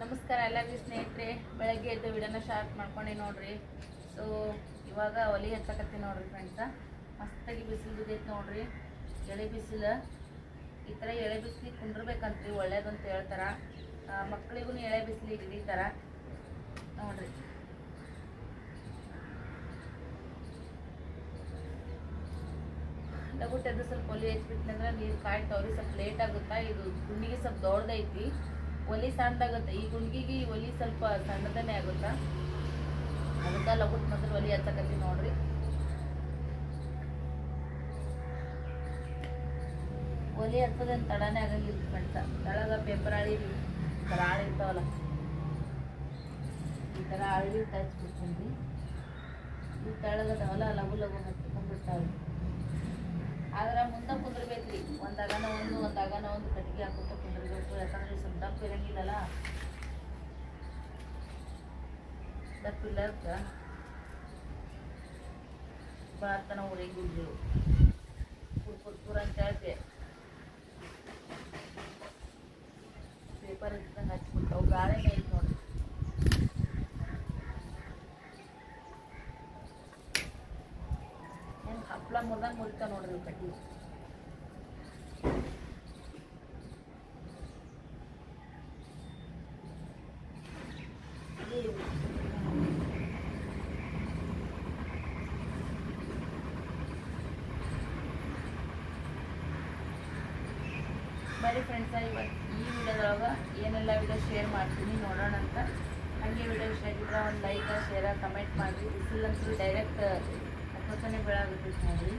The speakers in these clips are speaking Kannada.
ನಮಸ್ಕಾರ ಎಲ್ಲರಿಗೂ ಸ್ನೇಹಿತರೆ, ಬೆಳಗ್ಗೆ ಎದ್ದು ವಿಡಿಯೋನ ಶಾರ್ಟ್ ಮಾಡ್ಕೊಂಡೆ ನೋಡ್ರಿ. ಸೊ ಇವಾಗ ಒಲಿ ಹಚ್ಚಕತ್ತಿ ನೋಡ್ರಿ ಫ್ರೆಂಡ್ಸ ಮಸ್ತಾಗಿ ಬಿಸಿಲು ಬಿದ್ದೈತೆ ನೋಡ್ರಿ. ಎಳೆ ಬಿಸಿಲು. ಈ ಥರ ಎಳೆ ಬಿಸಿಲಿಗೆ ಕುಂಡ್ರಬೇಕಂತ್ರಿ ಒಳ್ಳೇದಂತ ಹೇಳ್ತಾರ. ಮಕ್ಕಳಿಗೂ ಎಳೆ ಬಿಸಿಲಿಗೆ ಹಿಡಿತಾರ. ನೋಡ್ರಿ. ಲಗುಟ್ಟದ್ದು ಸ್ವಲ್ಪ ಒಲಿ ಹಚ್ಬಿಟ್ನಂದ್ರೆ ನೀರು ಕಾಯ್ತಾವ್ರಿ, ಸ್ವಲ್ಪ ಲೇಟ್ ಆಗುತ್ತಾ? ಇದು ಗುಂಡಿಗೆ ಸ್ವಲ್ಪ ದೊಡ್ಡದೈತಿ. ಒಲಿ ಸಣ್ಣದಾಗುತ್ತೆ ಈ ಗುಂಡಿಗೆ ಈ ಒಲಿ ಸ್ವಲ್ಪ ಸಣ್ಣದನೇ ಆಗುತ್ತಾ? ಅದಕ್ಕೆ ಲಗುಟ್ ಮೊದಲು ಒಲಿ ಹಚ್ಚಕತ್ತಿ ನೋಡ್ರಿ. ಒಲಿ ಹಚ್ಚೋದೇನು ತಡನೇ ಆಗಂಗಿಲ್ಲ ಫ್ರೆಂಡ್ಸ. ತಳಗ ಪೇಪರ್ ಆಳಿ ಥರ ಆಳು ಇರ್ತಾವಲ್ಲ. ಈ ಥರ ಆಳಿ ಹಚ್ಬಿಡ್ತೀನಿ ಈ ತಳಗದವಲ್ಲ ಲಘು ಲಘು ಹಚ್ಕೊಂಡ್ಬಿಡ್ತಾವೆ ಆದ್ರೆ ಮುಂದೆ ಕುಂದ್ರಬೇಕ್ರಿ. ಒಂದಾಗನ ಒಂದು ಒಂದಾಗನ ಒಂದು ಕಟ್ಟಿಗೆ ಹಾಕೋತ ಕುಂದ್ರಬೇಕು ಯಾಕಂದ್ರೆ ಸ್ವಲ್ಪ ದಪ್ಪ ಇರಂಗಿಲ್ಲಲ್ಲ ದಪ್ಪ ಇಲ್ಲ ಅದಕ್ಕೆ ಭಾರತನ ಉರಿಗಿದ್ರು ಪುರ್ ಪುರ್ ಪುರ್ ಅಂತ ಹೇಳ್ತೆ ಪೇಪರ್ ಇದ್ದಂಗೆ ಹಚ್ಬಿಟ್ಟು ಗಾಳಿನೇ ಐತೆ ನೋಡ್ರಿ ಹೆಂಗೆ ಹಪ್ಪಳ ಮುರ್ದಂಗೆ ಮುರಿತಾವ ನೋಡ್ರಿ ಇವು ಕಟ್ಟಿ ಬರೀ ಫ್ರೆಂಡ್ಸ ಇವತ್ತು ಈ ವಿಡಿಯೋದೊಳಗೆ ಏನೆಲ್ಲ ವಿಡಿಯೋ ಶೇರ್ ಮಾಡ್ತೀನಿ, ನೋಡೋಣ ಅಂತ. ಹಾಗೆ ವಿಡಿಯೋ ಇಷ್ಟ ಆಗಿದ್ರೆ ಒಂದು ಲೈಕ್ ಶೇರ ಕಮೆಂಟ್ ಮಾಡಿ. ಬಿಸಿಲಂತೂ ಡೈರೆಕ್ಟ್ ಹತ್ತನೇ ಬೆಳಾಗುತ್ತೆ ನೋಡಿ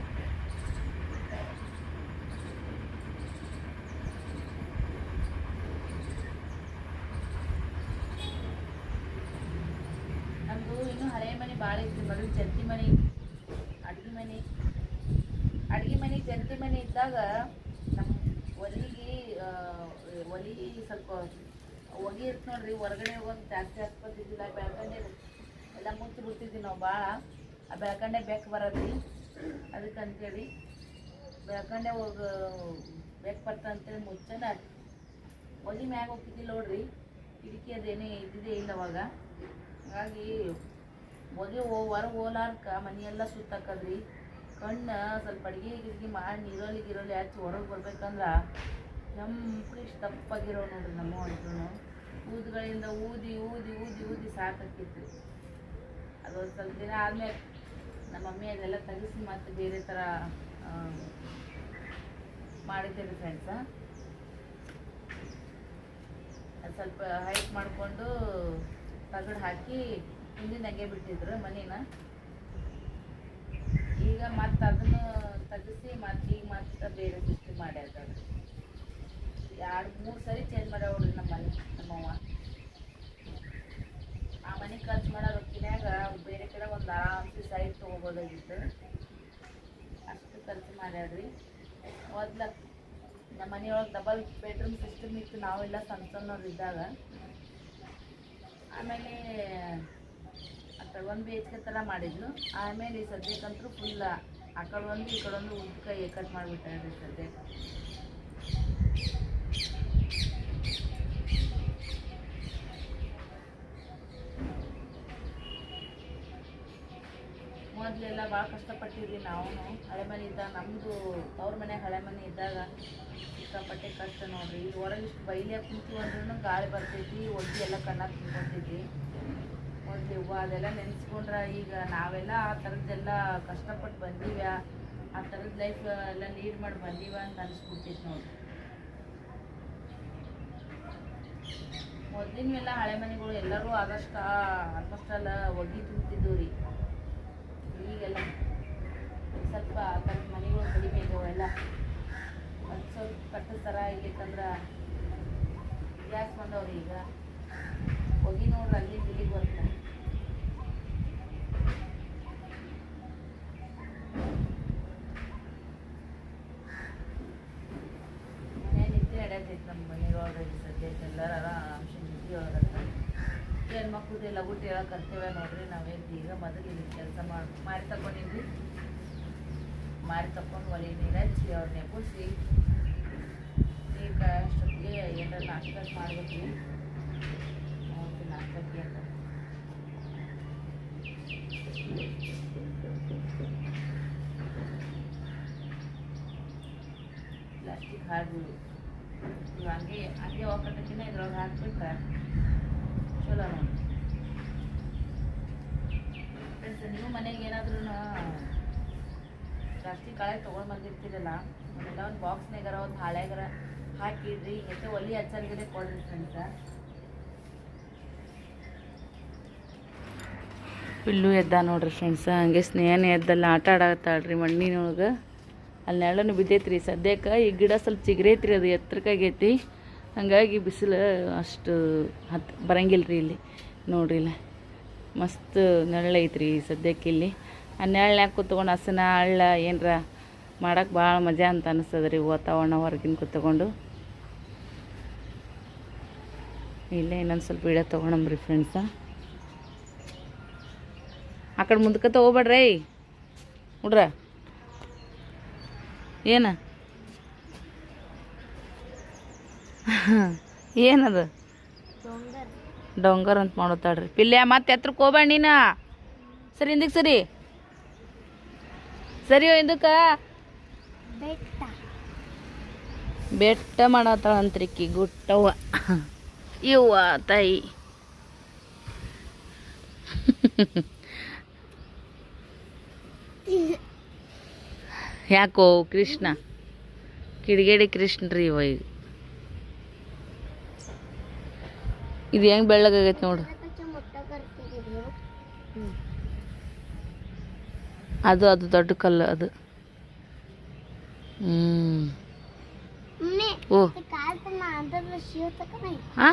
ನಮ್ಮದು ಇನ್ನೂ ಹಳೆ ಮನೆ ಭಾಳ ಇತ್ತು. ಮಗಳು ಜಂತಿ ಮನೆ, ಅಡುಗೆ ಮನೆ. ಅಡುಗೆ ಮನೆ ಜಂತಿ ಮನೆ ಇದ್ದಾಗ ನಮ್ಮ ಒಲಿಗೆ ಆ, ಒಲಿ ಸ್ವಲ್ಪ ಹೊಗೆ ಇತ್ತು ನೋಡ್ರಿ ಹೊರಗಡೆ ಹೋಗಿ ಜಾಸ್ತಿ ಹಾಕ್ಕೊತಿದ್ದಿಲ್ಲ ಬೆಳ್ಕಂಡೆ ಎಲ್ಲ ಮುಚ್ಚಿ ಬಿಡ್ತಿದ್ವಿ ನಾವು ಭಾಳ ಆ ಬೆಳ್ಕಂಡೆ ಬೆಕ್ ಬರೋದ್ರಿ ಅದಕ್ಕಂತೇಳಿ ಬೆಳ್ಕಂಡೆ ಹೋಗ ಬೆಕ್ಕು ಬರ್ತ ಅಂತೇಳಿ ಮುಚ್ಚನ. ಒಲಿ ಮ್ಯಾಗ ಹೋಗ್ತಿದ್ದಿಲ್ಲ ನೋಡ್ರಿ. ಕಿಟಕಿ ಅದೇನೇ ಇದ್ದಿದ್ದೇ ಇಲ್ಲ ಅವಾಗ. ಹಾಗಾಗಿ ಹೊಗೆ ಹೋ ಹೊರಗೆ ಹೋಲಾರ್ಕ ಮನೆಯೆಲ್ಲ ಸುತ್ತಾಕದ್ರಿ. ಕಣ್ಣು ಸ್ವಲ್ಪ ಅಡುಗೆ ಗಿಡ್ಗೆ ಮಾಡಿ ನೀರಲ್ಲಿ ಗಿರಲ್ಲಿ ಹಚ್ಚಿ ಹೊರಗೆ ಬರ್ಬೇಕಂದ್ರೆ ನಮ್ಮ ಇಷ್ಟು ತಪ್ಪಾಗಿರೋ ನೋಡ್ರಿ ನಮ್ಮ ಅಂದ್ರೂ ಊದುಗಳಿಂದ ಊದಿ ಊದಿ ಊದಿ ಊದಿ ಸಾಕಾಕಿತ್ತು ಅದು ಒಂದು ಸ್ವಲ್ಪ ದಿನ ಆದಮೇಲೆ ನಮ್ಮ ಮಮ್ಮಿ ಅದೆಲ್ಲ ತೆಗಿಸಿ ಮತ್ತೆ ಬೇರೆ ಥರ ಮಾಡಿದ್ದೇವೆ ಫ್ರೆಂಡ್ಸ ಅದು ಸ್ವಲ್ಪ ಹೈಟ್ ಮಾಡಿಕೊಂಡು ತಗಡು ಹಾಕಿ ಹಿಂದಿನ ಹಂಗೆ ಬಿಟ್ಟಿದ್ರು ಮನೇನ. ಈಗ ಮತ್ತೆ ಅದನ್ನು ತೆಗಿಸಿ ಮತ್ತೆ ಈಗ ಮತ್ತೆ ಬೇರೆ ಸೃಷ್ಟಿ ಮಾಡ್ಯಾರ. ಎರಡು, ಮೂರು ಸರಿ ಚೇಂಜ್ ಮಾಡ್ಯಾವ ನೋಡ್ರಿ ನಮ್ಮ ಮನೆ ನಮ್ಮವ್ವ ಆ ಮನೆ ಖರ್ಚು ಮಾಡೋ ರೊಕ್ಕಿನ್ಯಾಗ ಬೇರೆ ಕಡೆ ಒಂದು ಆರಾಮ್ಸಿ ಸೈಡ್ ಅಷ್ಟು ಖರ್ಚು ಮಾಡ್ಯಾಡ್ರಿ ಮೊದ್ಲ ನಮ್ಮ ಮನೆಯೊಳಗೆ ಡಬಲ್ ಬೆಡ್ರೂಮ್ ಸಿಸ್ಟಮ್ ಇತ್ತು, ನಾವೆಲ್ಲ ಸಣ್ಣ ಸಣ್ಣವ್ರು ಇದ್ದಾಗ. ಆಮೇಲೆ ಕಡೆ ಒಂದು ಬಿ ಎಚ್ ಕೆ ಥರ ಮಾಡಿದ್ಲು. ಆಮೇಲೆ ಈ ಸದ್ಯಕ್ಕಂತೂ ಫುಲ್ ಆ ಕಡೆ ಒಂದು ಈ ಕಡೆ ಒಂದು ಉದ್ಕ ಏಕಟ್ ಮಾಡಿಬಿಟ್ಟಿ ಸದ್ಯಕ್ಕೆ. ಮೊದಲೆಲ್ಲ ಭಾಳ ಕಷ್ಟಪಟ್ಟಿದ್ವಿ ನಾವು ಹಳೆ ಮನೆ ಇದ್ದಾಗ ನಮ್ಮದು ಅವ್ರ ಮನೆ ಹಳೆ ಮನೆ ಇದ್ದಾಗ ಸಿಕ್ಕಾಪಟ್ಟೆ ಕಷ್ಟ ನೋಡ್ರಿ. ಈಗ ಹೊರಗೆ ಇಷ್ಟು ಬೈಲಿ ಅಂದ್ರೂ ಗಾಳಿ ಬರ್ತೈತಿ, ಒಡ್ಡಿ ಎಲ್ಲ ಕಣ್ಣಾಗ ತಿನ್ಕೊತಿದ್ವಿ ಯವ್ವ, ಅದೆಲ್ಲ ನೆನೆಸ್ಕೊಂಡ್ರೆ ಈಗ ನಾವೆಲ್ಲ ಆ ಥರದ್ದೆಲ್ಲ ಕಷ್ಟಪಟ್ಟು ಬಂದೀವ ಆ ಥರದ ಲೈಫ್ ಎಲ್ಲ ಲೀಡ್ ಮಾಡಿ ಬಂದೀವ ಅಂತ ಅನಿಸ್ಬಿಡ್ತೈತಿ ನೋಡ್ರಿ. ಮೊದಲಿನವೆಲ್ಲ ಹಳೆ ಮನೆಗಳು ಎಲ್ಲರೂ ಆದಷ್ಟು, ಆಲ್ಮೋಸ್ಟ್ ಎಲ್ಲ ಒಡ್ಡಿ ತುಂಬ್ತಿದ್ದವು ರೀ ಈಗೆಲ್ಲ ಸ್ವಲ್ಪ ಥರದ ಮನೆಗಳು ಕಡಿಮೆ ಇದಾವೆ ಎಲ್ಲ ಒಂದು ಸ್ವಲ್ಪ ಕಟ್ಟಿಸ್ತಾರ ಇಲ್ಲಿ ಇರ್ಲಿಕ್ಕಂದ್ರೆ ಗ್ಯಾಸ್ ಬಂದವ್ರಿ ಈಗ. ಹೋಗಿ ನೋಡ್ರಿ ಅಲ್ಲಿ ಇಲ್ಲಿಗೆ ಬರ್ತಾರೆ ನಮ್ಮ ಮನೆಯೊಳಗೆ ಸದ್ಯಕ್ಕೆ ಎಲ್ಲರೂ ಆರಾಮ್ಸೆ ನಿದ್ದೆ ಒಳಗತ್ತೆ ಹೆಣ್ಮಕ್ಳದ್ದು ಊಟ ಹೇಳೋ ಕರ್ತೇವೆ ನೋಡ್ರಿ ನಾವೇನು ಈಗ ಮೊದಲು ಇಲ್ಲಿ ಕೆಲಸ ಮಾಡಿ ಮಾರಿ ತಗೊಂಡಿದ್ವಿ ಮಾರಿ ತಕೊಂಡು ಒಲೆ ನೀರು ಹಚ್ಚಿ ಅವ್ರ ನೆಪುಸಿ ನೀರು ಕಾಯೋಷ್ಟೊತ್ತಿಗೆ ಏನಾರ ನಾಷ್ಟ ಮಾಡ್ಬೇಕು ಚಕ್ಕಿ ಅಂತ ಪ್ಲಾಸ್ಟಿಕ್ ಹಾಕ್ಬಿಡು ಇವು ಹಂಗೆ ಹಂಗೆ ಹೋಗಕತ್ತಕ್ಕಿಂತ ಇದ್ರೊಳಗೆ ಹಾಕ್ಬಿಟ್ರೆ ಚಲೋ ನೋಡಿ ಫ್ರೆಂಡ್ಸ್ ನೀವು ಮನೆಗೆ ಏನಾದ್ರೂ ಜಾಸ್ತಿ ಕಳೆ ತೊಗೊಂಡು ಬಂದಿರ್ತೀರಲ್ಲ ಎಲ್ಲ ಒಂದು ಬಾಕ್ಸ್ನಾಗಾರ ಒಂದು ಹಾಳೆಗಾರ ಹಾಕಿಡ್ರಿ ಮತ್ತೆ ಒಲಿ ಹಚ್ಚಲ್ಗಡೆ ಕೊಡ್ರಿ ಫ್ರೆಂಡ್ಸ ಪಿಲ್ಲು ಎದ್ದ ನೋಡ್ರಿ ಫ್ರೆಂಡ್ಸ ಹಂಗೆ ಸ್ನೇಹನೇ ಎದ್ದಲ್ಲ, ಆಟ ಆಡತ್ತಾಳ್ರಿ ಮಣ್ಣಿನೊಳಗೆ. ಅಲ್ಲಿ ನೆರಳನ್ನು ಬಿದ್ದೈತ್ರಿ, ಸದ್ಯಕ್ಕೆ ಈ ಗಿಡ ಸ್ವಲ್ಪ ಚಿಗ್ರೈತ್ರಿ ಅದು ಎತ್ತರಕ್ಕಾಗೈತಿ. ಹಂಗಾಗಿ ಬಿಸಿಲು ಅಷ್ಟು ಹತ್ ಬರಂಗಿಲ್ಲ ರೀ ಇಲ್ಲಿ, ನೋಡ್ರಿ ಇಲ್ಲ. ಮಸ್ತ್ ನೆರಳೈತ್ರಿ ಸದ್ಯಕ್ಕೆ ಇಲ್ಲಿ. ಆ ನೆರಳ್ನ್ಯಾಗ ಕೂತ್ಕೊಂಡು ಹಸನ, ಹಳ್ಳ ಏನರ ಮಾಡೋಕ್ಕೆ ಭಾಳ ಮಜಾ ಅಂತ ಅನಿಸ್ತದ ರೀ ವಾತಾವರಣ ಹೊರಗಿನ ಕೂತ್ಕೊಂಡು. ಇಲ್ಲೇ ಇನ್ನೊಂದು ಸ್ವಲ್ಪ ವಿಡಿಯೋ ತೊಗೊಳಂಬ್ರಿ ಫ್ರೆಂಡ್ಸ ಆ ಕಡೆ ಮುಂದಕ್ಕೆ ಹೋಗ್ಬೇಡ್ರಿ ಹುಡ್ರ. ಏನ? ಏನದು? ಡೊಂಗರ್ ಅಂತ ಮಾಡೋತಾಳ್ರಿ. ಪಿಲ್ಯ ಮತ್ತೆ ಎತ್ರಕ್ಕೆ ಹೋಗ್ಬೇಡ ನೀನ. ಸರಿ ಹಿಂದಕ್ಕೆ ಸರಿ. ಸರಿ ಹಿಂದಕ್ಕ. ಬೆಟ್ಟ. ಮಾಡತ್ತಾಳಂತ್ರಿಕ್ಕಿ ಗುಟ್ಟವ್ವ. ಇವ್ವ ತಾಯಿ. ಯಾಕೋ ಕೃಷ್ಣ. ಕಿಡಿಗೇಡಿ ಕೃಷ್ಣ ರೀ ಇವ ಈಗ. ಇದು ಹೆಂಗ್ ಬೆಳ್ಳಗಾಗೈತೆ ನೋಡು. ಅದು ಅದು ದೊಡ್ಡ ಕಲ್ಲು ಅದು. ಹ್ಮ್. ಓ. ಹಾ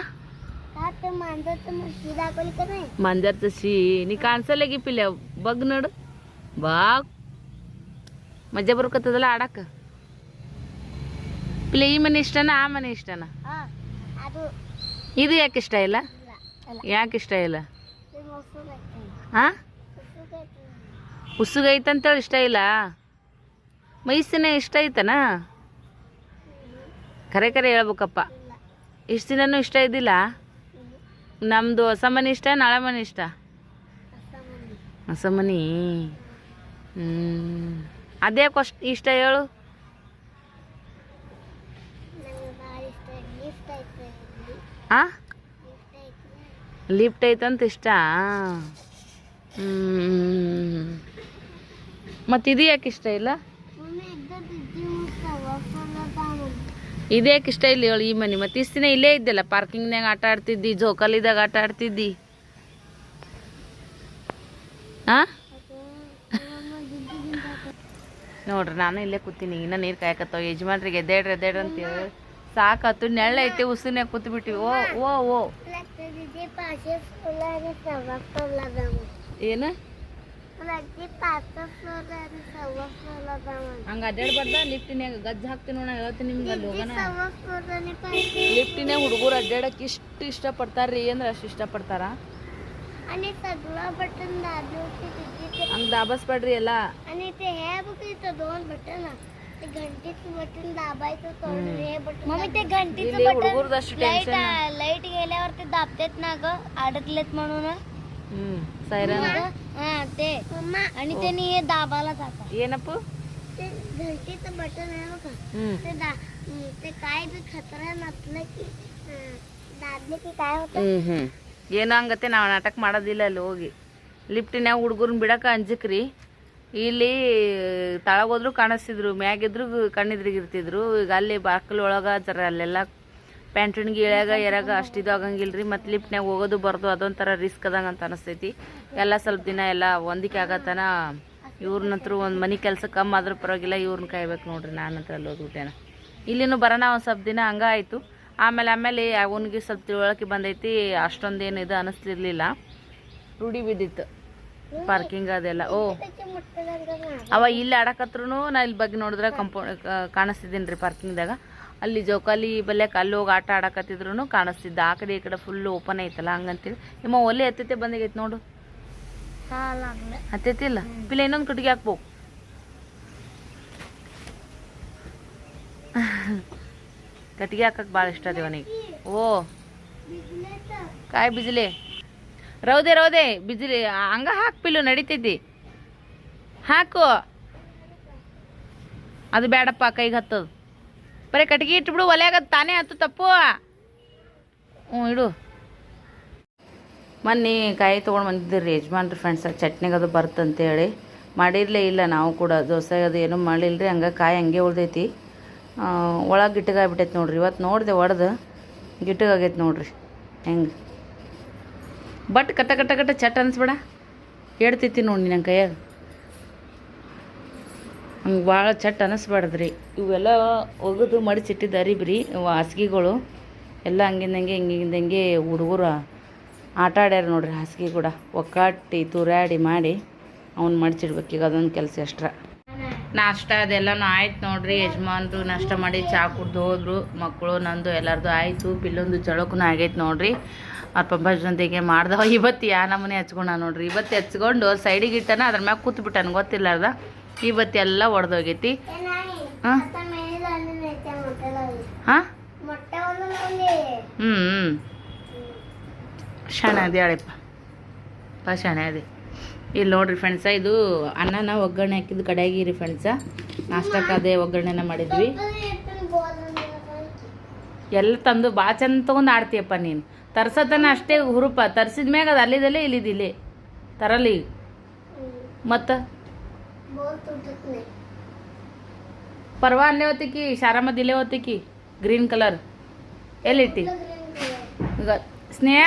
ಮಂಜರ್ ಸಿ ನೀ ಕಾಣಿಸಲ್ಲಾಗಿ ಪಿಲ್ಯ ಬಗ್ ನೋಡು. ಬಾ. ಮಜಾ ಬರ್ಕತ್ತದಲ್ಲ ಆಡಕ್ಕ ಪಿಲ್ಯ ಈ ಮನೆ ಇಷ್ಟನ ಆ ಮನೆ ಇಷ್ಟನಾ? ಅದು ಇದು ಯಾಕೆ ಇಷ್ಟ ಇಲ್ಲ? ಯಾಕೆ ಇಷ್ಟ ಇಲ್ಲ? ಹಾ ಉಸುಗೈತಂತೇಳಿ ಇಷ್ಟ ಇಲ್ಲ? ಮೈಸಿನ ಇಷ್ಟ ಐತನ? ಕರೆ ಕರೆ ಹೇಳ್ಬೇಕಪ್ಪ. ಇಷ್ಟು ದಿನನೂ ಇಷ್ಟ ಇದ್ದಿಲ್ಲ? ನಮ್ಮದು ಹೊಸ ಮನೆ ಇಷ್ಟ ನಾಳೆ ಮನೆ ಇಷ್ಟ? ಹೊಸ ಮನೆ ಹ್ಞೂ ಅದೇ ಕೊಸ್ಟ್ ಇಷ್ಟ ಹೇಳು ನಂಗೆ ಭಾಳ ಇಷ್ಟ ಗಿಫ್ಟ್ ಐತೆ ಆ? ಲಿಫ್ಟ್ ಐತಂತ ಇಷ್ಟ? ಮತ್ತು ಇದು ಯಾಕೆ ಇಷ್ಟ ಇಲ್ಲ? ಇದ್ಯಾಕೆ ಇಷ್ಟ ಇಲ್ಲ ಹೇಳು ಈ ಮನೆ. ಮತ್ತೆ ಇಷ್ಟ ದಿನ ಇಲ್ಲೇ ಇದ್ದಲ್ಲ. ಪಾರ್ಕಿಂಗ್ನಾಗ ಆಟ ಆಡ್ತಿದ್ದಿ, ಜೋಕಾಲಿದಾಗ ಆಟ ಆಡ್ತಿದ್ದಿ. ಹಾಂ ನೋಡ್ರಿ, ನಾನು ಇಲ್ಲೇ ಕೂತೀನಿ. ಇನ್ನ ನೀರು ಕಾಯಕತ್ತಾವ. ಯಜಮಾನ್ರಿಗೆ ಎದ್ದೇಡ್ರಿ ಎದ್ದೇಡ್ರಿ ಅಂತೇಳಿ ಸಾಕತ್ತು ನೆಳ್ಳೈತಿ ಉಸಿನೇ ಕೂತ್ಬಿಟ್ಟಿವಿ ಓ ಓ ಓ. ಏನ? ಹಂಗ ಅಡ್ಡಾಡ್ಬಾರ್ದ ಲಿಫ್ಟಿನ್ಯಾಗ ಗಜ್ಜ ಹಾಕ್ತೀನಿ ನೋಡ ಹೇಳ್ತೀನಿ ನಿಮ್ಗೆ ಅಲ್ಲಿ ಹೋಗೋಣ. ಲಿಫ್ಟಿನ್ಯಾಗ ಹುಡುಗರು ಅಡ್ಡಾಡಕ್ಕೆ ಇಷ್ಟು ಇಷ್ಟಪಡ್ತಾರ? ರೀ ಅಂದ್ರೆ ಅಷ್ಟು ಇಷ್ಟಪಡ್ತಾರ ಹಂಗ ದಾಬಸ್ಬೇಡ್ರಿ ಎಲ್ಲ. आणि ते हे बघ इथं दोन बटन ते घंटीचं बटन दाबायचं सोडून हे बटन मम्मी ते घंटीचं ಇಲ್ಲಿ बटन ಹುಡುಗರ್ದಷ್ಟು लाईट ಟೆನ್ಷನ್ लाईट गेल्यावर ते दाबतात ना ग अडकलेत म्हणून ಹ್ಞೂ ಸೈರನ್ हा ते आणि त्यांनी हे दाबाला जातात ಏನಪ್ಪ ते घंटीचं बटन आहे बघा ಹ್ಞೂ ते दा हं, ते काय बी खतरा नसलं की हं, दाबले की काय होतं ಹ್ಞೂ ಹ್ಞೂ ಏನೋ ಹಂಗತ್ತೆ ನಾವು ನಾಟಕ ಮಾಡೋದಿಲ್ಲ ಅಲ್ಲಿ ಹೋಗಿ ಲಿಫ್ಟಿನ್ಯಾಗ ಹುಡುಗರನ್ನ ಬಿಡಕ್ಕೆ ಅಂಜಕ್ರಿ ಇಲ್ಲಿ ತಳಗೋದ್ರು ಕಾಣಿಸ್ತಿದ್ರು, ಮ್ಯಾಗಿದ್ರು ಕಣ್ಣಿದ್ರಿಗಿರ್ತಿದ್ರು. ಈಗ ಅಲ್ಲಿ ಬಾಕಲ್ ಒಳಗೆ ಜರ ಅಲ್ಲೆಲ್ಲ ಪ್ಯಾಂಟಿನ್ಗೆ ಇಳ್ಯಾಗ ಎರಾಗ ಅಷ್ಟು ಆಗಂಗಿಲ್ರಿ, ಮತ್ತು ಲಿಫ್ಟ್ನಾಗ ಹೋಗೋದು ಬರೋದು ಅದೊಂಥರ ರಿಸ್ಕ್ ಅದಂಗೆ ಅಂತ ಅನಿಸ್ತೈತಿ. ಎಲ್ಲ ಸ್ವಲ್ಪ ದಿನ ಎಲ್ಲ ಹೊಂದಿಕೆ ಆಗತ್ತನ ಇವ್ರನ್ನಂತರೂ ಒಂದು ಮನೆ ಕೆಲಸ ಕಮ್ಮಿ ಆದ್ರೂ ಪರವಾಗಿಲ್ಲ ಇವ್ರನ್ನ ಕಾಯ್ಬೇಕು ನೋಡ್ರಿ ನಾನಂತರ ಅಲ್ಲಿ ಹೋಗ್ಬಿಟ್ಟೇನ ಇಲ್ಲಿನೂ ಬರೋಣ ಒಂದು ಸ್ವಲ್ಪ ದಿನ ಹಂಗ ಆಯಿತು. ಆಮೇಲೆ ಆಮೇಲೆ ಅವನಿಗೆ ಸ್ವಲ್ಪ ತಿಳುವಳಿಕೆ ಬಂದೈತಿ, ಅಷ್ಟೊಂದೇನು ಇದು ಅನಿಸ್ಲಿರ್ಲಿಲ್ಲ ರೂಢಿ ಬಿದ್ದಿತ್ತು. ಪಾರ್ಕಿಂಗ್ ಅದೆಲ್ಲ. ಓ. ಅವ ಇಲ್ಲಿ ಆಡಕತ್ರು ನಾ ಇಲ್ಲಿ ಬಗ್ಗೆ ನೋಡಿದ್ರೆ ಕಂಪೌಂಡ್ ಕಾಣಿಸ್ತಿದ್ದೀನಿ ರೀ ಪಾರ್ಕಿಂಗ್ದಾಗ ಅಲ್ಲಿ ಜೋಕಾಲಿ ಬಲ್ಲೆ ಅಲ್ಲಿ ಹೋಗಿ ಆಟ ಆಡಕತ್ತಿದ್ರು ಕಾಣಿಸ್ತಿದ್ದ. ಆ ಕಡೆ ಈ ಕಡೆ ಫುಲ್ ಓಪನ್ ಐತಲ್ಲ ಹಂಗಂತೇಳಿ ನಿಮ್ಮ ಒಲೆ ಹತ್ತೈತೆ ಬಂದಾಗೈತೆ ನೋಡು. ಹತ್ತೈತಿ ಇಲ್ಲ ಪಿಲ್ಲ ಇನ್ನೊಂದು ಕಟ್ಟಿಗೆ ಹಾಕ್ಬೋ. ಕಟ್ಟಿಗೆ ಹಾಕಕ್ಕೆ ಭಾಳ ಇಷ್ಟ ಅದೇ ಅವನಿಗೆ. ಓ. ಕಾಯಿ ಬಿಜ್ಲೆ. ರೌದೆ ರೌದೆ, ಬಿಸಿಲಿ ಹಂಗ ಹಾಕ್ಪಿಲ್ಲು ನಡಿತೈತಿ ಹಾಕು. ಅದು ಬೇಡಪ್ಪ ಕೈಗೆ ಹತ್ತದು. ಬರೀ ಕಟ್ಗೆ ಇಟ್ಬಿಡು ಒಲೆಯಾಗ ತಾನೇ ಹತ್ತು ತಪ್ಪು. ಹ್ಞೂ, ಇಡು. ಮೊನ್ನೆ ಕಾಯಿ ತೊಗೊಂಡು ಬಂದಿದ್ದೆ ಯಜಮಾನ್ರಿ ಫ್ರೆಂಡ್ಸ್ ಚಟ್ನಿಗೆ ಅದು ಬರ್ತಂತೇಳಿ. ಮಾಡಿರಲೇ ಇಲ್ಲ ನಾವು ಕೂಡ ದೋಸೆ ಅದು ಏನೂ ಮಾಡಿಲ್ಲ ರೀ ಹಂಗೆ ಕಾಯಿ ಹಂಗೆ ಉಳ್ದೈತಿ. ಒಳಗೆ ಗಿಟ್ಟಗಾಗ್ಬಿಟ್ಟೈತಿ ನೋಡ್ರಿ ಇವತ್ತು ನೋಡಿದೆ ಒಡೆದು, ಗಿಟ್ಟಗಾಗೈತೆ ನೋಡ್ರಿ. ಹೆಂಗೆ? ಬಟ್ ಕಟ ಕಟ ಕಟ ಚಟ್ ಅನ್ಸ್ಬೇಡ. ಹೇಳ್ತೈತಿ ನೋಡಿ ನನ್ನ ಕೈಯಾಗ. ಹಂಗೆ ಭಾಳ ಚಟ್ ಅನ್ನಿಸ್ಬಾರ್ದ್ರಿ ಇವೆಲ್ಲ ಒಗೆದು ಮಡಿಸಿಟ್ಟಿದ್ದಾರೆ ಅರಿಬ್ರಿ ಹಾಸಿಗೆಗಳು. ಎಲ್ಲ ಹಂಗಿಂದಂಗೆ ಹಿಂಗಿಂದಂಗೆ ಹಿಂಗಿಂದ ಹುಡುಗರು ಆಟ ಆಡ್ಯಾರ ನೋಡ್ರಿ ಹಾಸಿಗೆ ಕೂಡ. ಒಕ್ಕಾಟಿ ತುರಾಡಿ ಮಾಡಿ ಅವ್ನು ಮಡಿಸಿಡ್ಬೇಕು ಈಗ ಅದೊಂದು ಕೆಲಸ ಎಷ್ಟ್ರ. ನಾಷ್ಟ ಅದೆಲ್ಲನೂ ಆಯ್ತು ನೋಡ್ರಿ, ಯಜಮಾನ್ರು ನಾಷ್ಟ ಮಾಡಿ ಚಾ ಕುಡ್ದು ಹೋದ್ರು ಮಕ್ಕಳು ನಂದು ಎಲ್ಲರದು ಆಯಿತು, ಪಿಲ್ಲೊಂದು ಚಳಕೂ ಆಗೈತೆ ನೋಡ್ರಿ. ಅವ್ರ ಪಪ್ಪ ಜೊತೆಗೆ ಮಾಡ್ದವ ಇವತ್ತು ಯಾ ನಮ್ಮನೆ ಹಚ್ಕೊಂಡ ನೋಡ್ರಿ. ಇವತ್ತು ಹಚ್ಕೊಂಡು ಸೈಡಿಗೆ ಇಟ್ಟನ, ಅದ್ರ ಮ್ಯಾಗ ಕೂತ್ ಬಿಟ್ಟಾನ ಗೊತ್ತಿಲ್ಲಾರ್ದ ಇವತ್ತೆಲ್ಲ ಒಡೆದೋಗೈತಿ. ಹಾಂ? ಹಾಂ? ಹ್ಞೂ ಹ್ಞೂ ಶಾಣೆ ಅದೇ ಹೇಳಪ್ಪ ಶಾಣೆ ಅದೇ ಇಲ್ಲಿ ನೋಡ್ರಿ ಫ್ರೆಂಡ್ಸ ಇದು ಅನ್ನನ ಒಗ್ಗರಣೆ ಹಾಕಿದ್ದು ಕಡೆಯಾಗಿ ರೀ ಫ್ರೆಂಡ್ಸ ನಾಷ್ಟಕ್ಕೆ ಅದೇ ಒಗ್ಗರಣೆನ ಮಾಡಿದ್ವಿ. ಎಲ್ಲ ತಂದು ಭಾಳ ಚಂದ ತೊಗೊಂಡು ಆಡ್ತೀಯಪ್ಪ ನೀನು. ತರ್ಸತನ ಅಷ್ಟೇ ಹುರುಪ ತರ್ಸಿದ ಮ್ಯಾಗ ಅದು ಅಲ್ಲಿದಲ್ಲೇ ಇಲ್ಲಿದಿಲ್ಲಿ ತರಲಿ. ಮತ್ತು? ಪರ್ವಾ ಅಲ್ಲೇ ಹೊತ್ತಿಕಿ ಶಾರಾಮದ್ ಇಲ್ಲೇ ಹೊತ್ತಿಕಿ ಗ್ರೀನ್ ಕಲರ್ ಎಲ್ಲಿಟ್ಟಿ ಸ್ನೇಹ?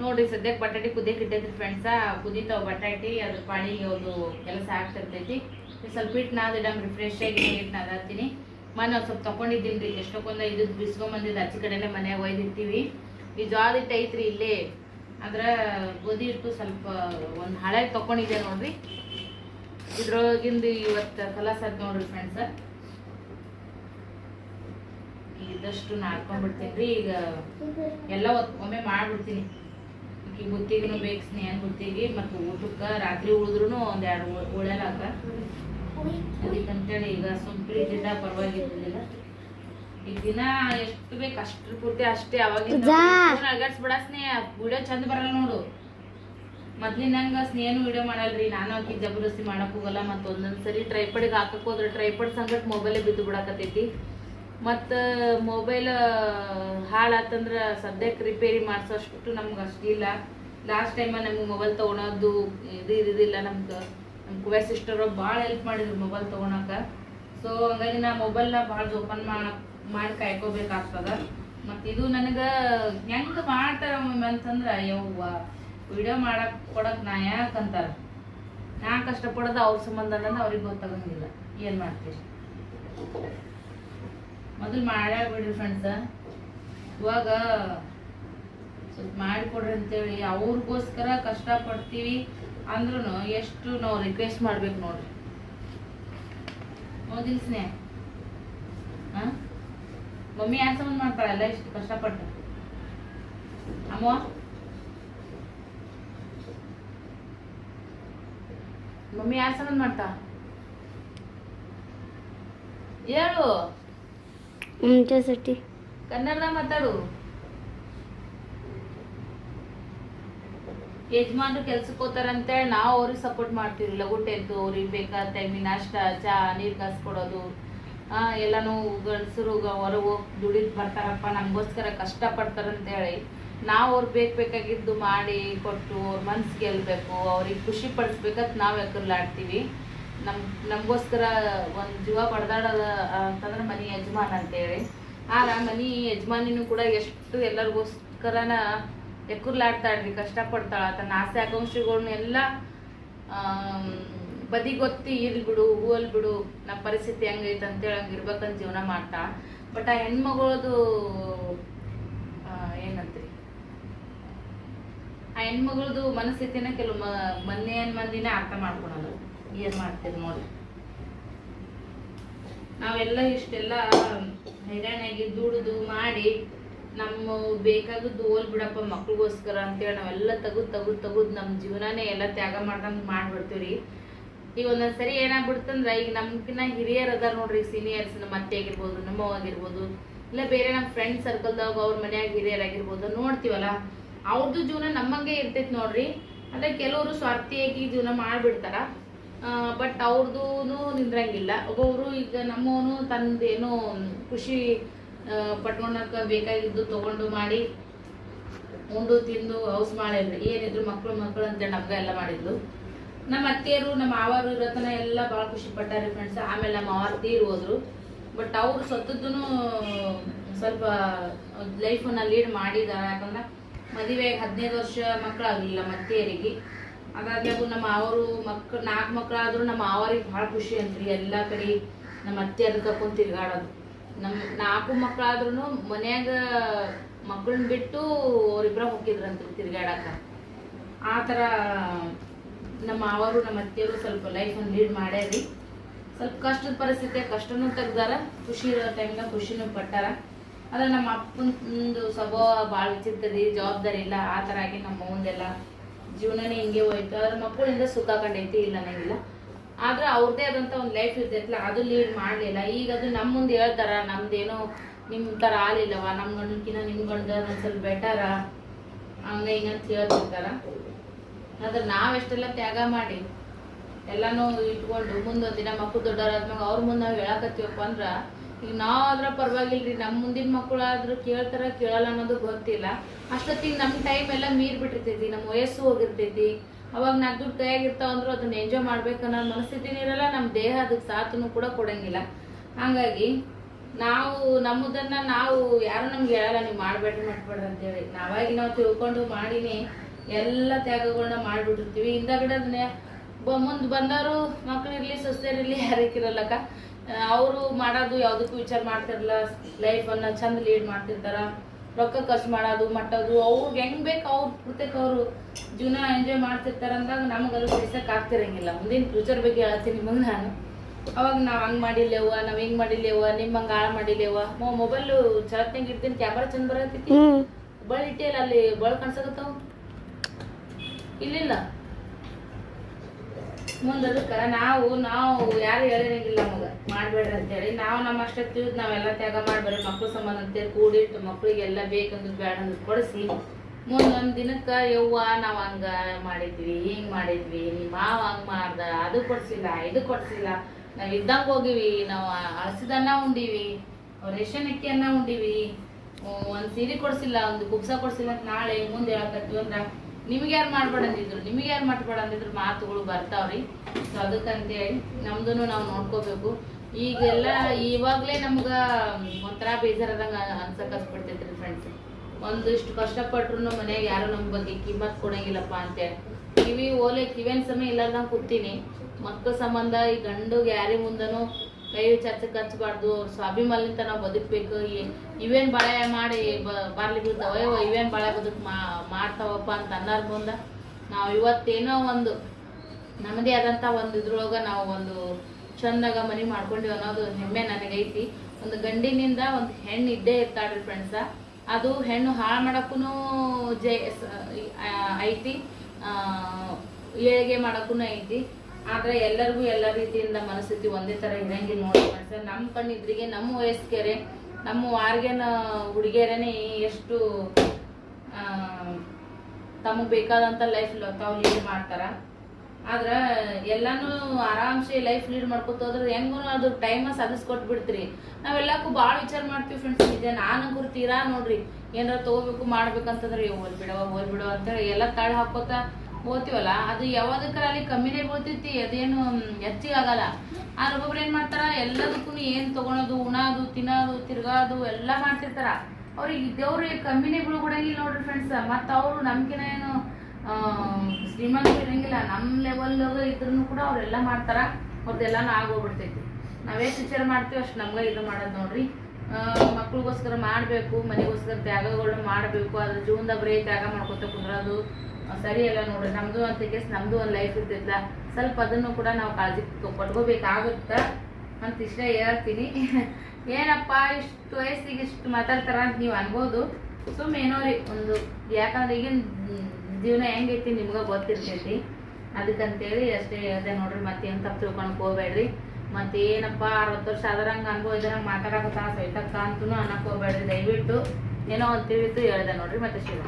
ನೋಡ್ರಿ ಸದ್ಯಕ್ಕೆ ಬಟಾಟಿ ಕುದಿಯಕ್ಕೆ ಫ್ರೆಂಡ್ಸ ಕುದಿತಾವ ಬಟಾಟಿ, ಅದ್ರ ಪಾಡಿಗೆ ಅದು ಕೆಲಸ ಆಗ್ತಿರ್ತೈತಿ. ಸ್ವಲ್ಪ ಹಿಟ್ಟು ನಾದಿಡಮ್ರಿ ಫ್ರೆಶ್ ಆಗಿ ಹಿಟ್ಟು ನಾದಾತೀನಿ ಒಂದು ಸ್ವಲ್ಪ ತಗೊಂಡಿದ್ದೀನಿ ರೀ ಎಷ್ಟೊಂದ ಇದು ಬಿಸ್ಕೊಂಬಂದಿದ್ದು ಆಚೆ ಕಡೆನೆ ಮನ್ಯಾಗ ಒಯ್ದಿರ್ತೀವಿ. ಈ ಜ್ವಾದ ಹಿಟ್ಟು ಐತ್ರಿ ಇಲ್ಲಿ. ಅಂದ್ರ ಗೋಧಿ ಹಿಟ್ಟು ಸ್ವಲ್ಪ ಒಂದು ಹಳೆ ತೊಗೊಂಡಿದ್ದೆ ನೋಡ್ರಿ. ಇದ್ರೊಳಗಿಂದು ಇವತ್ತು ಕಲಸ ಆತ್ ನೋಡ್ರಿ ಫ್ರೆಂಡ್ಸ ಇದಷ್ಟು ನಾಡ್ಕೊಂಡ್ಬಿಡ್ತೀನಿ ರೀ, ಈಗ ಎಲ್ಲ ಒಮ್ಮೆ ಮಾಡ್ಬಿಡ್ತೀನಿ. ಈ ಬುತ್ತಿಗೂ ಬೇಕು ಸ್ನೇಹ ಬುತ್ತಿಗೆ ಮತ್ತು ಊಟಕ್ಕೆ. ರಾತ್ರಿ ಉಳಿದ್ರು ಒಂದ್ ಎರಡು ಉಳಲಾಕ ಅದಕ್ಕಂತೇಳಿ ಈಗ ಸುಂಪ್ರಿ ದಿನ ಪರವಾಗಿರ್ಲಿಲ್ಲ ಈಗ ದಿನ ಎಷ್ಟು ಬೇಕು ಅಷ್ಟ್ರ ಪೂರ್ತಿ ಅಷ್ಟೇ. ಅವಾಗಿಂದ ಅಲ್ಗಾಡ್ಸ್ಬಿಡ ಸ್ನೇಹ. ವಿಡಿಯೋ ಚಂದ ಬರಲ್ಲ ನೋಡು. ಮೊದ್ಲಿನಂಗ ಸ್ನೇಹನು ವಿಡಿಯೋ ಮಾಡಲ್ರಿ. ನಾನು ಆಕಿ ಜಬರ್ದಸ್ತಿ ಮಾಡಕ್ ಹೋಗಲ್ಲ. ಮತ್ತೊಂದೊಂದ್ಸರಿ ಟ್ರೈಪಡಿಗೆ ಹಾಕಕ್ ಹೋದ್ರೆ ಟ್ರೈಪಡ್ ಸಂಗಟ್ ಮೊಬೈಲೇ ಬಿದ್ದು ಬಿಡಾಕತೈತಿ ಮತ್ತು ಮೊಬೈಲ್ ಹಾಳಾತಂದ್ರೆ ಸದ್ಯಕ್ಕೆ ರಿಪೇರಿ ಮಾಡಿಸೋಷ್ಟು ನಮ್ಗೆ ಅಷ್ಟಿಲ್ಲ ಲಾಸ್ಟ್ ಟೈಮ ನಮ್ಗೆ ಮೊಬೈಲ್ ತೊಗೊಳೋದು ಇದು ಇರೋದಿಲ್ಲ ನಮ್ಗೆ. ನಮ್ಮ ಕುವೆ ಸಿಸ್ಟರು ಭಾಳ ಹೆಲ್ಪ್ ಮಾಡಿದ್ರು ಮೊಬೈಲ್ ತೊಗೊಳಕ್ಕೆ ಸೊ ಹಂಗಾಗಿ ನಾ ಮೊಬೈಲ್ನ ಭಾಳ ಓಪನ್ ಮಾಡಿ ಕಾಯ್ಕೋಬೇಕಾಗ್ತದ. ಮತ್ತು ಇದು ನನಗೆ ಹೆಂಗೆ ಮಾಡ್ತಾರ ಅಂತಂದ್ರೆ, ಯವ್ವ ವಿಡಿಯೋ ಮಾಡಕ್ಕೆ ಕೊಡಕ್ಕೆ ನಾ ಯಾಕಂತಾರೆ ನಾ ಕಷ್ಟಪಡೋದು ಅವ್ರ ಸಂಬಂಧ ಅನ್ನೋದು ಅವ್ರಿಗೆ ಗೊತ್ತಾಗಂಗಿಲ್ಲ. ಏನು ಮಾಡ್ತೀರಿ? ಮೊದಲು ಮಾಡ್ಯಾಳ ಬಿಡ್ರಿ ಫ್ರೆಂಡ್ಸ ಇವಾಗ ಸ್ವಲ್ಪ ಮಾಡಿಕೊಡ್ರಿ ಅಂತೇಳಿ. ಅವ್ರಿಗೋಸ್ಕರ ಕಷ್ಟಪಡ್ತೀವಿ ಅಂದ್ರೂ ಎಷ್ಟು ನಾವು ರಿಕ್ವೆಸ್ಟ್ ಮಾಡ್ಬೇಕು ನೋಡ್ರಿ. ಹೌದಿಲ್ಲ ಸ್ನೇಹ. ಮಮ್ಮಿ ಯಾರು ಸಂಬಂಧ ಮಾಡ್ತಾಳಲ್ಲ ಇಷ್ಟು ಕಷ್ಟಪಟ್ಟು. ಅಮ್ಮ? ಮಮ್ಮಿ ಯಾರು ಸಂಬಂಧ ಮಾಡ್ತಾ? ಹೇಳು. ಮುಂಚೆ ಸಟಿ ಕನ್ನಡದ ಮಾತಾಡು ಯಜಮಾನ್ರು ಕೆಲ್ಸಕ್ಕೆ ಹೋಗ್ತಾರೆ ಅಂತೇಳಿ ನಾವು ಅವ್ರಿಗೆ ಸಪೋರ್ಟ್ ಮಾಡ್ತೀವಿ ಲಘು ಟೆಂತು ಅವ್ರಿಗೆ ಬೇಕಾದ ಟೈಮಿಗೆ ನಾಷ್ಟ ಚಹಾ ನೀರು ಕಾಸ್ಕೊಡೋದು. ಎಲ್ಲನೂ ಗಂಡಸರು ಹೊರಗೆ ಹೋಗಿ ದುಡಿದು ಬರ್ತಾರಪ್ಪ, ನಮಗೋಸ್ಕರ ಕಷ್ಟಪಡ್ತಾರಂತೇಳಿ ನಾವು ಅವ್ರು ಬೇಕು ಬೇಕಾಗಿದ್ದು ಮಾಡಿ ಕೊಟ್ಟು ಅವ್ರ ಮನ್ಸು ಗೆಲ್ಲಬೇಕು ಅವ್ರಿಗೆ ಖುಷಿ ಪಡಿಸ್ಬೇಕಂತ ನಾವು ಎಕರ್ಲಾಡ್ತೀವಿ ನಮ್, ನಮಗೋಸ್ಕರ ಒಂದು ಜೀವ ಪಡ್ದಾಡೋದ ಅಂತಂದ್ರೆ ಮನೆ ಯಜಮಾನ ಅಂತೇಳಿ. ಆಗ ಮನೆ ಯಜಮಾನಿನೂ ಕೂಡ ಎಷ್ಟು ಎಲ್ಲರಿಗೋಸ್ಕರನ ಎಕ್ಕರ್ಲಾಡ್ತಾಳ್ರಿ ಕಷ್ಟಪಡ್ತಾಳ, ತನ್ನ ಆಸೆ ಆಕಾಂಕ್ಷೆಗಳನ್ನೆಲ್ಲ ಬದಿಗೊತ್ತಿ ಇರ್ಲಿ ಬಿಡು, ಹೂವಲ್ ಬಿಡು ನಮ್ಮ ಪರಿಸ್ಥಿತಿ ಹೆಂಗೈತೆ ಅಂತೇಳಿ ಹಂಗೆ ಇರ್ಬೇಕಂತ ಜೀವನ ಮಾಡ್ತಾ. ಬಟ್ ಆ ಹೆಣ್ಮಗಳದು ಏನಂತ್ರಿ? ಆ ಹೆಣ್ಮಗಳದು ಮನಸ್ಥಿತಿನ ಕೆಲವು ಮೊನ್ನೆ ಮಂದಿನ ಅರ್ಥ ಮಾಡ್ಕೊಳಲ್ಲ ಏನ್ ಮಾಡ್ತೀರಿ ನೋಡಿ. ನಾವೆಲ್ಲ ಇಷ್ಟೆಲ್ಲ ಹೈರಾಣಾಗಿ ದುಡಿದು ಮಾಡಿ ನಮ್ಮ ಬೇಕಾಗದ್ದು ಓಲ್ ಬಿಡಪ್ಪ ಮಕ್ಳಿಗೋಸ್ಕರ ಅಂತೇಳಿ ನಾವೆಲ್ಲ ತೆಗೆದು ತೆಗೆದು ತೆಗೆದು ನಮ್ಮ ಜೀವನನೇ ಎಲ್ಲ ತ್ಯಾಗ ಮಾಡ್ದಂಗೆ ಮಾಡ್ಬಿಡ್ತೀವಿ ಈಗ ಒಂದೊಂದ್ ಸರಿ ಏನಾಗ್ಬಿಡ್ತಂದ್ರ ಈಗ ನಮ್ಕಿನ್ನ ಹಿರಿಯರ್ ಅದಾರ ನೋಡ್ರಿ ಸೀನಿಯರ್ಸ್ ನಮ್ಮ ಅತ್ತೆ ಆಗಿರ್ಬೋದು, ನಮ್ಮ ಆಗಿರ್ಬೋದು, ಇಲ್ಲ ಬೇರೆ ನಮ್ಮ ಫ್ರೆಂಡ್ ಸರ್ಕಲ್ದಾಗ ಅವ್ರ ಮನ್ಯಾಗ ಹಿರಿಯರ್ ಆಗಿರ್ಬೋದು ನೋಡ್ತೀವಲ್ಲ ಅವ್ರದ್ದು ಜೀವನ ನಮ್ಮಂಗೆ ಇರ್ತೈತಿ ನೋಡ್ರಿ. ಅಂದ್ರೆ ಕೆಲವರು ಸ್ವಾರ್ಥಿಯಾಗಿ ಜೀವನ ಮಾಡ್ಬಿಡ್ತಾರ. ಬಟ್ ಅವ್ರದ್ದು ನಿಂದ್ರಂಗಿಲ್ಲ. ಒಬ್ಬೊಬ್ರು ಈಗ ನಮ್ಮವನು ತಂದೇನೋ ಖುಷಿ ಪಟ್ಕೊಳಕ್ಕೆ ಪಟ್ಕೊಳಕ ಬೇಕಾಗಿದ್ದು ತಗೊಂಡು ಮಾಡಿ, ಉಂಡು, ತಿಂದು ಹೌಸ್ ಮಾಡಿದ್ರು ಏನಿದ್ರು ಮಕ್ಕಳು ಮಕ್ಕಳು ಅಂತೇಳಿ ನಮ್ಗೆ ಎಲ್ಲ ಮಾಡಿದ್ಲು ನಮ್ಮ ಅತ್ತೆಯರು, ನಮ್ಮ ಮಾವರು ಇರೋತನ ಎಲ್ಲ ಭಾಳ ಖುಷಿ ಪಟ್ಟಾರೆ ಫ್ರೆಂಡ್ಸ್ ಆಮೇಲೆ ನಮ್ಮ ಅವರ ತೀರು ಹೋದ್ರು. ಬಟ್ ಅವ್ರು ಸತ್ತದ್ದು ಸ್ವಲ್ಪ ಲೈಫನ್ನ ಲೀಡ್ ಮಾಡಿದ್ದಾರೆ ಯಾಕಂದ್ರೆ ಮದುವೆ ಹದಿನೈದು ವರ್ಷ ಮಕ್ಕಳಾಗಲಿಲ್ಲ ಮತ್ತೆಯರಿಗೆ ಅದಾದ್ಮೇಲೆ ನಮ್ಮ ಅವರು ಮಕ್ಳು, ನಾಲ್ಕು ಮಕ್ಕಳಾದ್ರೂ ನಮ್ಮ ಮಾವರಿಗೆ ಭಾಳ ಖುಷಿ ಅಂತ್ರಿ ಎಲ್ಲ ಕಡೆ ನಮ್ಮ ಅತ್ತೆ ಅದಕ್ಕೆ ಕರ್ಕೊಂಡು ತಿರ್ಗಾಡೋದು. ನಮ್ಮ ನಾಲ್ಕು ಮಕ್ಕಳಾದ್ರೂ ಮನ್ಯಾಗ ಮಕ್ಕಳನ್ನ ಬಿಟ್ಟು ಅವರಿಬ್ಬರ ಹೋಗಿದ್ರಂತ್ರಿ ತಿರ್ಗಾಡಕ ಆ ಥರ ನಮ್ಮ ಮಾವರು ನಮ್ಮ ಅತ್ತೆಯವರು ಸ್ವಲ್ಪ ಲೈಫನ್ನು ಲೀಡ್ ಮಾಡ್ಯಾರಿ ಸ್ವಲ್ಪ ಕಷ್ಟದ ಪರಿಸ್ಥಿತಿ, ಕಷ್ಟನೂ ತೆಗ್ದಾರ, ಖುಷಿ ಇರೋ ಟೈಮ್ನಾಗ ಖುಷಿನೂ ಪಟ್ಟಾರ. ಆದ್ರೆ ನಮ್ಮ ಅಪ್ಪಂದು ಸ್ವಭಾವ ಭಾಳ ವಿಚಿತ್ರ ರೀ. ಜವಾಬ್ದಾರಿ ಇಲ್ಲ. ಆ ಥರ ಆಗಿ ನಮ್ಮ ಮುಂದೆಲ್ಲ ಜೀವನನೇ ಹಿಂಗೆ ಹೋಯ್ತು. ಅದ್ರ ಮಕ್ಕಳಿಂದ ಸುಖ ಕಂಡೈತಿ, ಇಲ್ಲ ನನಗಿಲ್ಲ ಆದ್ರೆ ಅವ್ರದೇ ಆದಂಥ ಒಂದು ಲೈಫ್ ಇರ್ತೈತಲ್ಲ ಅದು ಲೀಡ್ ಮಾಡಲಿಲ್ಲ. ಈಗ ಅದು ನಮ್ಮ ಮುಂದೆ ಹೇಳ್ತಾರ, ನಮ್ದೇನೋ ನಿಮ್ಮ ತರ ಆಲಿಲ್ಲವ ನಮ್ಮ ಗಂಡನ್ಕಿನ್ನ ನಿಮ್ಮ ಗಂಡ ಸ್ವಲ್ಪ ಬೆಟರ ಹಂಗ ಹಿಂಗ ಅಂತ ಹೇಳ್ತಿರ್ತಾರ. ಆದ್ರೆ ನಾವೆಷ್ಟೆಲ್ಲ ತ್ಯಾಗ ಮಾಡಿ, ಎಲ್ಲಾನು ಇಟ್ಕೊಂಡು ಮುಂದೊಂದು ದಿನ ಮಕ್ಕಳು ದೊಡ್ಡವರಾದ್ಮ್ಯಾಗ, ಅವ್ರ ಮುಂದೆ ನಾವು ಹೇಳಕತ್ತೀವಪ್ಪ ಅಂದ್ರ ಈಗ ನಾವು ಆದ್ರ ಪರವಾಗಿಲ್ರಿ ನಮ್ಮ ಮುಂದಿನ ಮಕ್ಕಳು ಆದ್ರೂ ಕೇಳ್ತಾರ ಕೇಳಲ್ಲ ಅನ್ನೋದು ಗೊತ್ತಿಲ್ಲ. ಅಷ್ಟೊತ್ತಿಗೆ ನಮ್ಮ ಟೈಮ್ ಎಲ್ಲ ಮೀರ್ ಬಿಟ್ಟಿರ್ತೈತಿ ನಮ್ಮ ವಯಸ್ಸು ಹೋಗಿರ್ತೈತಿ. ಅವಾಗ ನಾ ದುಡ್ಡು ಕೈಯಾಗಿರ್ತಾವ ಅಂದ್ರೂ ಅದನ್ನ ಎಂಜಾಯ್ ಮಾಡ್ಬೇಕು ಅನ್ನೋ ಮನಸ್ಥಿತಿನೂ ಇರಲ್ಲ ನಮ್ಮ ದೇಹ ಅದಕ್ಕೆ ಸಾಥನು ಕೂಡ ಕೊಡಂಗಿಲ್ಲ. ಹಾಗಾಗಿ ನಾವು ನಮ್ಮದನ್ನ ನಾವು ಯಾರು ನಮ್ಗೆ ಹೇಳಲ್ಲ, ನೀವು ಮಾಡ್ಬೇಡ್ರಿ ಮಾಡ್ಬೇಡ್ರಿ ಅಂತೇಳಿ. ನಾವಾಗಿ ನಾವು ತಿಳ್ಕೊಂಡು ಮಾಡಿನಿ ಎಲ್ಲ ತ್ಯಾಗಗಳನ್ನ ಮಾಡಿಬಿಟ್ಟಿರ್ತೀವಿ. ಹಿಂದಗಡೆ ಅದನ್ನ ಮುಂದೆ ಬಂದವರು ಮಕ್ಳಿರ್ಲಿ ಸೊಸೆಯರಿರ್ಲಿ ಯಾರಕ್ಕಿರಲ್ಲಕ್ಕ ಅವರು ಮಾಡೋದು ಯಾವುದಕ್ಕೂ ವಿಚಾರ ಮಾಡ್ತಿರಲ್ಲ ಲೈಫನ್ನು ಚಂದ ಲೀಡ್ ಮಾಡ್ತಿರ್ತಾರ ರೊಕ್ಕ ಖರ್ಚು ಮಾಡೋದು ಮಟ್ಟೋದು ಅವ್ರಿಗೆ ಹೆಂಗ್ ಬೇಕು ಅವ್ರ ಪ್ರತ್ಯೇಕ ಅವರು ಜೀವನ ಎಂಜಾಯ್ ಮಾಡ್ತಿರ್ತಾರ ಅಂದಾಗ ನಮಗೆ ಅದು ಬಿಡಿಸಕ್ಕೆ ಆಗ್ತಿರಂಗಿಲ್ಲ. ಮುಂದಿನ ಫ್ಯೂಚರ್ ಬಗ್ಗೆ ಹೇಳ್ತೀನಿ ನಿಮಗೆ ನಾನು. ಅವಾಗ ನಾವು ಹಂಗೆ ಮಾಡಿಲ್ಲೇವ ನಾವು ಹಿಂಗೆ ಮಾಡಿಲ್ಲೇವ ನಿಮ್ಮ ಹಂಗೆ ಹಾಳು ಮಾಡಿಲ್ಲೇವ ಮೊಬೈಲು ಚಲತ್ನಾಗ ಇಡ್ತೀನಿ ಕ್ಯಾಮ್ರಾ ಚಂದ ಬರತ್ತೈತಿ ಬಳ್ ಬಳ ಇಟ್ಟಿಲ್ಲ ಅಲ್ಲಿ ಬಳ್ ಕಾಣ್ಸಕತ್ತಾವ? ಇಲ್ಲಿಲ್ಲ. ಮುಂದೆ ಅದಕ್ಕೆ ನಾವು ನಾವು ಯಾರು ಹೇಳಿರಂಗಿಲ್ಲ ನಮಗೆ. ಮಾಡಬೇಡ್ರಿ ಅಂತೇಳಿ. ನಾವು ನಮ್ಮ ಅಷ್ಟೇ ತಿಳಿದು ನಾವೆಲ್ಲ ತ್ಯಾಗ ಮಾಡ್ಬೇಡ್ರಿ. ಮಕ್ಕಳು ಸಂಬಂಧ ಅಂತೇಳಿ ಕೂಡಿಟ್ಟು ಮಕ್ಕಳಿಗೆಲ್ಲ ಬೇಕಂದ್ರೆ ಬೇಡ ಅಂದ್ರೆ ಕೊಡಿಸಿ. ಮುಂದೊಂದು ದಿನಕ್ಕೆ, ಯವ್ವ, ನಾವು ಹಂಗ ಮಾಡಿದ್ವಿ, ಹಿಂಗೆ ಮಾಡಿದ್ವಿ ನಿಮ್ಮ ಮಾವ ಹಂಗೆ ಮಾಡ್ದ, ಅದು ಕೊಡ್ಸಿಲ್ಲ, ಇದು ಕೊಡ್ಸಿಲ್ಲ. ನಾವು ಇದ್ದಂಗೆ ಹೋಗಿವಿ, ನಾವು ಹಳಸಿದನ್ನ ಉಂಡಿವಿ ರೇಷನ್ ಅಕ್ಕಿಯನ್ನ ಉಂಡಿವಿ. ಒಂದು ಒಂದ್ ಸೀರೆ ಕೊಡ್ಸಿಲ್ಲ, ಒಂದು ಕುಪ್ಸ ಕೊಡ್ಸಿಲ್ಲ ಅಂತ ನಾಳೆ ಮುಂದೆ ಹೇಳಕತ್ತೀವಿ ಅಂದ್ರ ನಿಮ್ಗೆ ಯಾರು ಮಾಡ್ಬೇಡ ಅಂದಿದ್ರು ನಿಮ್ಗೆ ಯಾರು ಮಾಡ್ಬೇಡ ಅಂದಿದ್ರು ಮಾತುಗಳು ಬರ್ತಾವ್ರಿ. ಸೊ ಅದಕ್ಕಂತೇಳಿ ನಮ್ದು ನಾವು ನೋಡ್ಕೋಬೇಕು. ಈಗೆಲ್ಲ ಇವಾಗ್ಲೇ ನಮ್ಗ ಒಂಥರ ಬೇಜಾರದಂಗ ಅನ್ಸಕ್ ಹಸ್ಬಿಡ್ತೈತ್ರಿ ಫ್ರೆಂಡ್ಸ್ ಒಂದಿಷ್ಟು ಕಷ್ಟಪಟ್ರು ಮನ್ಯಾಗ ಯಾರು ನಮ್ ಬಗ್ಗೆ ಕಿಮ್ಮತ್ ಕೊಡಂಗಿಲ್ಲಪ್ಪ ಅಂತೇಳಿ. ಕಿವಿ ಓಲೆ ಕಿವಿಯನ್ ಸಮಯ ಇಲ್ಲಾರ್ದಂಗ ಕೂತೀನಿ. ಮಕ್ಕಳ ಸಂಬಂಧ, ಈ ಗಂಡು ಯಾರಿ ಮುಂದನು ಕೈ ಚರ್ಚೆ ಹಚ್ಚಬಾರ್ದು ಸ್ವಾಭಿಮಾನಿಂದ ನಾವು ಬದುಕಬೇಕು ಇವೇನು ಬಳೆ ಮಾಡಿ ಬಾರ್ಲಿ ಬೀಳ್ತಾವ ಇವೇನ್ ಬಾಳೆ ಬದುಕ್ ಮಾಡ್ತಾವಪ್ಪ ಅಂತ ಅನ್ನೋರ್ ಮುಂದ ನಾವು ಇವತ್ತೇನೋ ಒಂದು ನಮ್ಮದೇ ಆದಂಥ ಒಂದು ಇದ್ರೊಳಗೆ ನಾವು ಒಂದು ಚಂದಾಗ ಮನೆ ಮಾಡ್ಕೊಂಡೀವಿ ಅನ್ನೋದು ಹೆಮ್ಮೆ ನನಗೈತಿ ಒಂದು ಗಂಡಿನಿಂದ ಒಂದು ಹೆಣ್ಣು ಇದ್ದೇ ಇರ್ತಾಳ್ರಿ ಫ್ರೆಂಡ್ಸ ಅದು ಹೆಣ್ಣು ಹಾಳು ಮಾಡೋಕ್ಕೂ ಜೈ ಐತಿ ಏಳಿಗೆ ಮಾಡೋಕ್ಕೂ ಐತಿ ಆದ್ರೆ ಎಲ್ಲರಿಗೂ ಎಲ್ಲ ರೀತಿಯಿಂದ ಮನಸ್ಥಿತಿ ಒಂದೇ ತರ ಇರಂಗಿಲ್ಲ ನೋಡಿ ಸರ್ ನಮ್ಮ ಕಣ್ಣಿದ್ರಿಗೆ, ನಮ್ಮ ವಯಸ್ಕೆರೆ, ನಮ್ಮ ವಾರ್ಗೆನ ಹುಡುಗಿಯರೇನೆ ಎಷ್ಟು ತಮಗೆ ಬೇಕಾದಂತ ಲೈಫ್ ತಾವು ಲೀಡ್ ಮಾಡ್ತಾರ. ಆದ್ರ ಎಲ್ಲಾನು ಆರಾಮ್ಸೆ ಲೈಫ್ ಲೀಡ್ ಮಾಡ್ಕೊತ ಹೋದ್ರೆ ಹೆಂಗೂ ಅದು ಟೈಮ ಸದಿಸ್ಕೊಟ್ ಬಿಡ್ತೀರಿ ನಾವೆಲ್ಲಕ್ಕೂ ಭಾಳ ವಿಚಾರ ಮಾಡ್ತೀವಿ ಫ್ರೆಂಡ್ಸ್ ಇದೆ ನಾನು ಗುರ್ತೀರಾ ನೋಡ್ರಿ. ಏನಾರ ತಗೋಬೇಕು ಮಾಡ್ಬೇಕಂತಂದ್ರೆ ಓದ್ ಬಿಡವ ಅಂತ ಬಿಡವ ಅಂತ ಎಲ್ಲ ತಳ ಹಾಕೋತ ಹೋಗ್ತೀವಲ್ಲ ಅದು ಯಾವ್ದಕ್ಕಾರ ಅಲ್ಲಿ ಕಮ್ಮಿನೇ ಬೀಳ್ತೈತಿ, ಅದೇನು ಹೆಚ್ಚಿಗೆ ಆಗಲ್ಲ. ಒಬ್ಬೊಬ್ರು ಏನ್ ಮಾಡ್ತಾರ ಎಲ್ಲದಕ್ಕೂ ಏನ್ ತಗೊಳೋದು, ಉಣೋದು, ತಿನ್ನೋದು, ತಿರ್ಗಾದು ಎಲ್ಲ ಮಾಡ್ತಿರ್ತಾರ. ಅವ್ರಿಗೆ ದೇವ್ರಿಗೆ ಕಮ್ಮಿನೇ ಬೀಳ್ಕೊಡಂಗಿಲ್ಲ ನೋಡ್ರಿ ಫ್ರೆಂಡ್ಸ್ ಮತ್ತ ಅವ್ರು ನಮ್ಕಿನ ಏನು ಶ್ರೀಮಂತ ಇರಂಗಿಲ್ಲ. ನಮ್ಮ ಲೆವೆಲ್ ಇದ್ರೂ ಕೂಡ ಅವ್ರೆಲ್ಲ ಮಾಡ್ತಾರ. ಅವ್ರದ್ದೆಲ್ಲಾನು ಆಗೋಗ್ಬಿಡ್ತೈತಿ. ನಾವೇ ವಿಚಾರ ಮಾಡ್ತೀವಿ ಅಷ್ಟು ನಮ್ಗೆ ಇದು ಮಾಡೋದು ನೋಡ್ರಿ. ಮಕ್ಳಿಗೋಸ್ಕರ ಮಾಡಬೇಕು, ಮನೆಗೋಸ್ಕರ ತ್ಯಾಗಗಳನ್ನ ಮಾಡಬೇಕು. ಅದ್ರ ಜೀವನದಾಗ ಬರೀ ತ್ಯಾಗ ಮಾಡ್ಕೊತ ಕುಂದ್ರೋದು? ಸರಿ ಅಲ್ಲ ನೋಡ್ರಿ, ನಮ್ದು ಅಂತ ಕೇಸ್ ನಮ್ದು ಒಂದು ಲೈಫ್ ಇರ್ತೈತ್ಲ, ಸ್ವಲ್ಪ ಅದನ್ನು ಕೂಡ ನಾವು ಕಾಳಜಿ ಪಡ್ಕೋಬೇಕಾಗುತ್ತ ಅಂತ ಇಷ್ಟ ಹೇಳ್ತೀನಿ. ಏನಪ್ಪ, ಇಷ್ಟು ವಯಸ್ಸಿಗೆ ಇಷ್ಟು ಮಾತಾಡ್ತಾರ ಅಂತ ನೀವು ಅನ್ಬೋದು. ಸುಮ್ಮನೆ ರೀ, ಒಂದು ಯಾಕಂದ್ರೆ ಈಗಿನ ಜೀವನ ಹೆಂಗೈತಿ ನಿಮ್ಗೆ ಗೊತ್ತಿರ್ತೈತಿ. ಅದಕ್ಕಂತೇಳಿ ಅಷ್ಟೇ ಹೇಳ್ದೆ ನೋಡ್ರಿ ಏನು ತಪ್ಪು ತಿಳ್ಕೊಂಡು ಹೋಗ್ಬೇಡ್ರಿ. ಮತ್ತೆ ಏನಪ್ಪ, ಅರವತ್ತು ವರ್ಷ ಆದ್ರಂಗ ಅನುಭವ ಮಾತಾಡಕ್ಕೆ ಮಾತಾಡಕತ್ತ ಅಂತೂ ಅನ್ನಕ್ಕೆ ಹೋಗ್ಬೇಡ್ರಿ. ದಯವಿಟ್ಟು ಏನೋ ಒಂದು ತಿಳಿತು ಹೇಳ್ದೆ ನೋಡ್ರಿ, ಮತ್ತೆ ಶಿವ